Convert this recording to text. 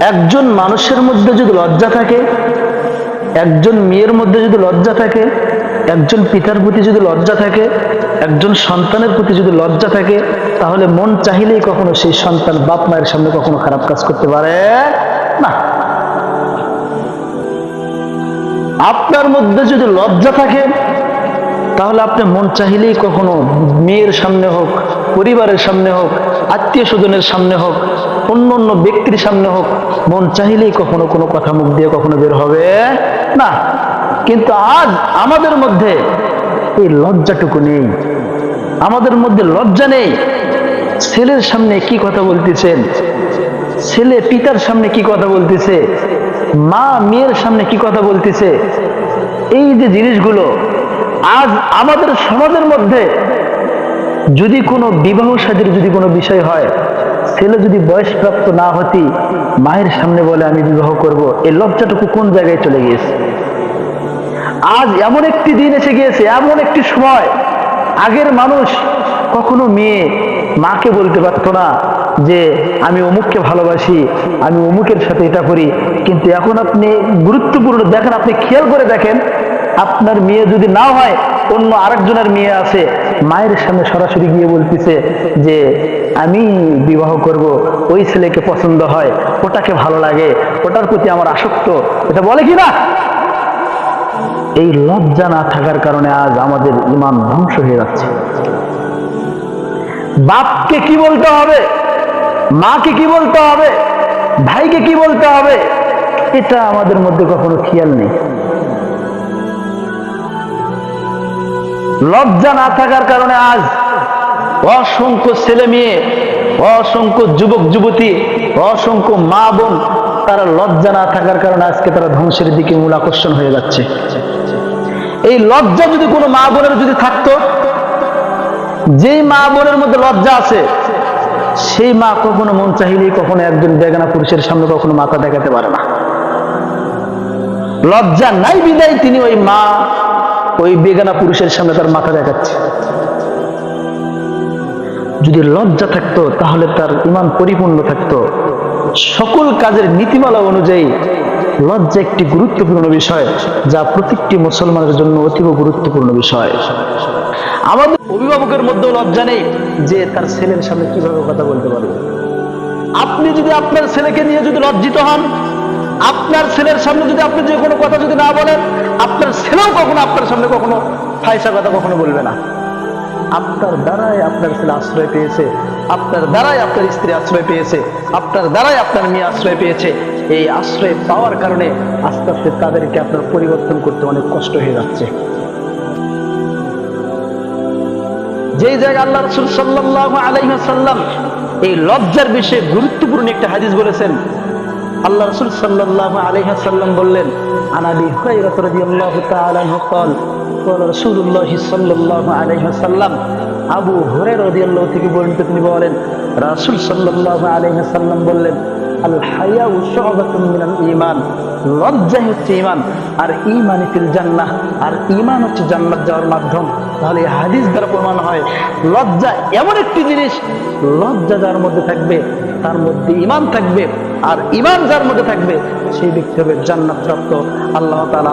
একজন মানুষের মধ্যে যদি লজ্জা থাকে, একজন মেয়ের মধ্যে যদি লজ্জা থাকে, একজন পিতার প্রতি যদি লজ্জা থাকে, একজন সন্তানের প্রতি যদি লজ্জা থাকে, তাহলে মন চাহিলেই কখনো সেই সন্তান বাপ মায়ের সামনে কখনো খারাপ কাজ করতে পারে না। আপনার মধ্যে যদি লজ্জা থাকে, তাহলে আপনি মন চাহিলেই কখনো মেয়ের সামনে হোক, পরিবারের সামনে হোক আত্মীয় স্বজনের সামনে হোক অন্য অন্য ব্যক্তির সামনে হোক, মন চাহিলেই কখনো কোনো কথা মুখ দিয়ে কখনো বের হবে না। কিন্তু আজ আমাদের মধ্যে এই লজ্জাটুকু নেই। আমাদের মধ্যে লজ্জা নেই। ছেলের সামনে কি কথা বলতেছেন? ছেলে পিতার সামনে কি কথা বলতেছে? মা মেয়ের সামনে কি কথা বলতেছে? এই যে জিনিসগুলো আজ আমাদের সমাজের মধ্যে যদি কোনো বিবাহ সাদীর যদি কোনো বিষয় হয়, ছেলে যদি বয়সপ্রাপ্ত না হতি মায়ের সামনে বলে, আমি বিবাহ করব এই লজ্জাটুকু কোন জায়গায় চলে গিয়েছে? আজ এমন একটি দিন এসে গিয়েছে, এমন একটি সময়। আগের মানুষ কখনো মেয়ে মাকে বলতে পারতো না যে, আমি অমুককে ভালোবাসি, আমি অমুকের সাথে এটা করি কিন্তু এখন আপনি গুরুত্বপূর্ণ, দেখেন, আপনি খেয়াল করে দেখেন, আপনার মেয়ে যদি না হয় অন্য আরেকজনের মেয়ে আছে, মায়ের সামনে সরাসরি গিয়ে বলতেছে যে, আমি বিবাহ করব, ওই ছেলেকে পছন্দ হয়, ওটাকে ভালো লাগে, ওটার প্রতি আমার আসক্ত। এটা বলে কি না? এই লজ্জা না থাকার কারণে আজ আমাদের ইমান ধ্বংস হয়ে যাচ্ছে। বাপকে কি বলতে হবে? মাকে কি বলতে হবে? ভাইকে কি বলতে হবে? এটা আমাদের মধ্যে কখনো খেয়াল নেই। লজ্জা না থাকার কারণে আজ অসংখ্য ছেলে মেয়ে, অসংখ্য যুবক, যুবতী, অসংখ্য মা বোন, তারা লজ্জা না থাকার কারণে আজকে তারা ধ্বংসের দিকে মূল আকর্ষণ হয়ে যাচ্ছে। এই লজ্জা যদি কোনো মা বোনের যদি থাকতো, যেই মা বোনের মধ্যে লজ্জা আছে, সেই মা কখনো মন চাহিলেই কখনো একজন বেগানা পুরুষের সামনে কখনো মাথা দেখাতে পারে না। লজ্জা নাই বিদায়, তিনি ওই মা ওই বেগানা পুরুষের সামনে তার মাথা দেখাচ্ছে। যদি লজ্জা থাকতো, তাহলে তার ইমান পরিপূর্ণ থাকতো। সকল কাজের নীতিমালা অনুযায়ী, লজ্জা একটি গুরুত্বপূর্ণ বিষয়, যা প্রত্যেকটি মুসলমানের জন্য অতীব গুরুত্বপূর্ণ বিষয়। আমাদের অভিভাবকের মধ্যেও লজ্জা নেই যে তার ছেলের সামনে কীভাবে কথা বলতে পারবে। আপনি যদি আপনার ছেলেকে নিয়ে যদি লজ্জিত হন আপনার ছেলের সামনে যদি আপনি যে কোনো কথা যদি না বলেন, আপনার ছেলেও কখনো আপনার সামনে কখনো ফাইসা কথা কখনো বলবে না। আপনার দ্বারাই আপনার ছেলে আশ্রয় পেয়েছে, আপনার দ্বারাই আপনার স্ত্রী আশ্রয় পেয়েছে, আপনার দ্বারাই আপনার মেয়ে আশ্রয় পেয়েছে। এই আশ্রয় পাওয়ার কারণে আস্তে আস্তে তাদেরকে আপনার পরিবর্তন করতে অনেক কষ্ট হয়ে যাচ্ছে। যেই জায়গায় আল্লাহ রসুল সাল্লাহ আলাইসাল্লাম এই লজ্জার বিষয়ে গুরুত্বপূর্ণ একটা হাদিস বলেছেন আল্লাহ রসুল সাল্লাহ আলাইসাল্লাম বললেন আনাবি হুরাইরাহ রাদিয়াল্লাহু তাআলা আনহু قال قال رسول الله صلى الله عليه وسلم আবু হুরায়রা রাদিয়াল্লাহু থেকে বর্ণিত তিনি বলেন রাসূল সাল্লাল্লাহু আলাইহি ওয়াসাল্লাম বললেন আল হায়াউ শু'বাতুম মিনাল ঈমান লজ্জা হচ্ছে ঈমান আর ঈমান ফিল জান্নাহ আর ঈমান হচ্ছে জান্নাত যাওয়ার মাধ্যম তাহলে এই হাদিস দ্বারা প্রমাণ হয় লজ্জা এমন একটি জিনিস লজ্জা যার মধ্যে থাকবে তার মধ্যে ঈমান থাকবে আর ইমান যার মধ্যে থাকবে সেই ব্যক্তি হবে জান্নাত প্রাপ্ত আল্লাহ তালা